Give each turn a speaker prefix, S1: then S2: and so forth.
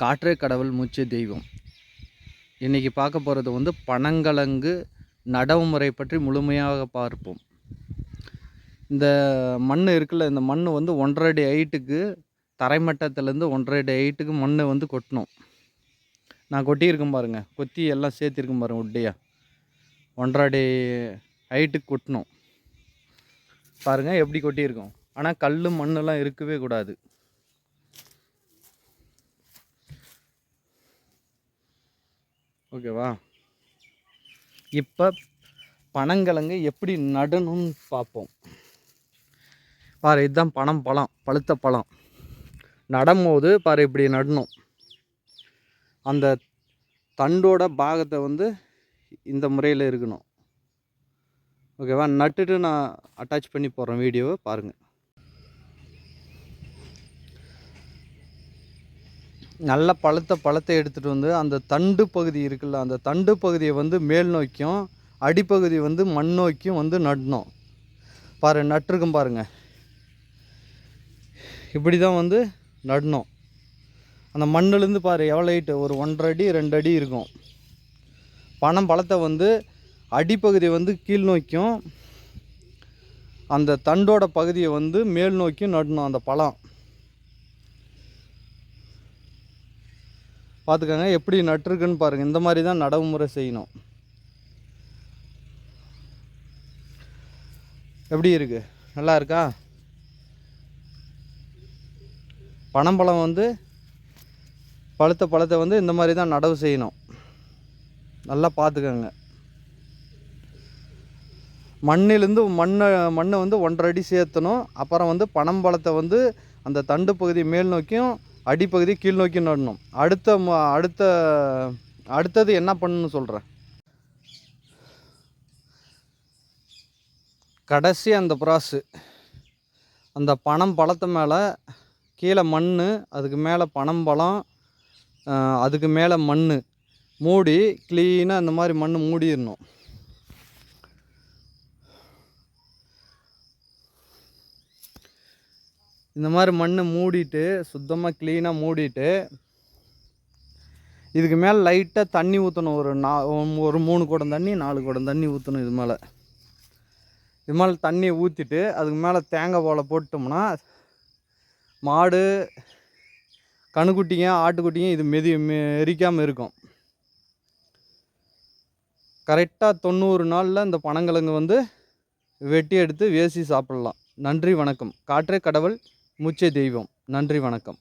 S1: காற்றே கடவுள் மூச்சு தெய்வம். இன்றைக்கி பார்க்க போகிறது வந்து பனங்கலங்கு நடவு முறை பற்றி முழுமையாக பார்ப்போம். இந்த மண் இருக்குல்ல இந்த மண் வந்து ஒன்றரை அடி ஹைட்டுக்கு தரைமட்டத்துலேருந்து ஒன்றரை அடி ஹைட்டுக்கு மண் வந்து கொட்டணும் நான் கொட்டியிருக்கேன் பாருங்கள் கொத்தி எல்லாம் சேர்த்திருக்கேன் பாருங்கள் உட்டையாக ஒன்றரை அடி ஹைட்டுக்கு கொட்டணும் பாருங்கள் எப்படி கொட்டியிருக்கோம். ஆனால் கல் மண்ணெல்லாம் இருக்கவே கூடாது. ஓகேவா? இப்போ பனங்கிழங்கு எப்படி நடணும்னு பார்ப்போம் பாரு இதுதான் பனம் பழம் பழுத்த பழம். நடும்போது பாரு இப்படி நடணும். அந்த தண்டோட பாகத்தை வந்து இந்த முறையில் இருக்கணும். ஓகேவா? நட்டுட்டு நான் அட்டாச் பண்ணி போடுறேன் வீடியோவை பாருங்கள் நல்ல பழுத்த பழத்தை எடுத்துகிட்டு வந்து அந்த தண்டு பகுதி இருக்குல்ல அந்த தண்டு பகுதியை வந்து மேல் நோக்கியும் அடிப்பகுதி வந்து மண் நோக்கியும் வந்து நடணும். பாரு நட்டுருக்கும் பாருங்கள் இப்படி தான் வந்து நடணும். அந்த மண்ணுலேருந்து பாரு எவ்வளோ ஹைட்டு ஒரு ஒன்றரை அடி ரெண்டு அடி இருக்கும். பணம் பழத்தை வந்து அடிப்பகுதியை வந்து கீழ் நோக்கியும் அந்த தண்டோட பகுதியை வந்து மேல் நோக்கியும் நடணும் அந்த பழம். பார்த்துக்கோங்க எப்படி நட்டுருக்குன்னு பாருங்கள் இந்த மாதிரி தான் நடவு முறை செய்யணும். எப்படி இருக்குது நல்லா இருக்கா? பனம்பழம் வந்து பழுத்த பழத்தை வந்து இந்த மாதிரி தான் நடவு செய்யணும். நல்லா பார்த்துக்கோங்க. மண்ணிலேருந்து மண்ணை மண்ணை வந்து ஒன்றரை அடி சேர்த்தணும். அப்புறம் வந்து பனம்பழத்தை வந்து அந்த தண்டு பகுதி மேல் நோக்கியும் அடிப்பகுதி கீழ் நோக்கி நடணும். அடுத்த அடுத்த அடுத்தது என்ன பண்ணணும்னு சொல்கிறேன் கடைசி அந்த ப்ராஸு அந்த பணம் பழத்து மேலே கீழே மண் அதுக்கு மேலே பனம் பழம் அதுக்கு மேலே மண் மூடி க்ளீனாக அந்த மாதிரி மண் மூடிடணும். இந்த மாதிரி மண்ணை மூடிட்டு சுத்தமாக க்ளீனாக மூடிட்டு இதுக்கு மேலே லைட்டாக தண்ணி ஊற்றணும் ஒரு நா ஒரு மூணு குடம் தண்ணி நாலு குடம் தண்ணி ஊற்றணும் இது மேலே. இது மேலே தண்ணியை ஊற்றிட்டு அதுக்கு மேலே தேங்காய் போல போட்டோம்னா மாடு கணுக்குட்டிங்க ஆட்டுக்குட்டிங்க இது மெதி மெரிக்காமல் இருக்கும். கரெக்டாக தொண்ணூறு நாளில் இந்த பனங்கிழங்கு வந்து வெட்டி எடுத்து வேசி சாப்பிட்லாம். நன்றி வணக்கம். காற்றே கடவுள். முச்சை தெய்வம். நன்றி வணக்கம்.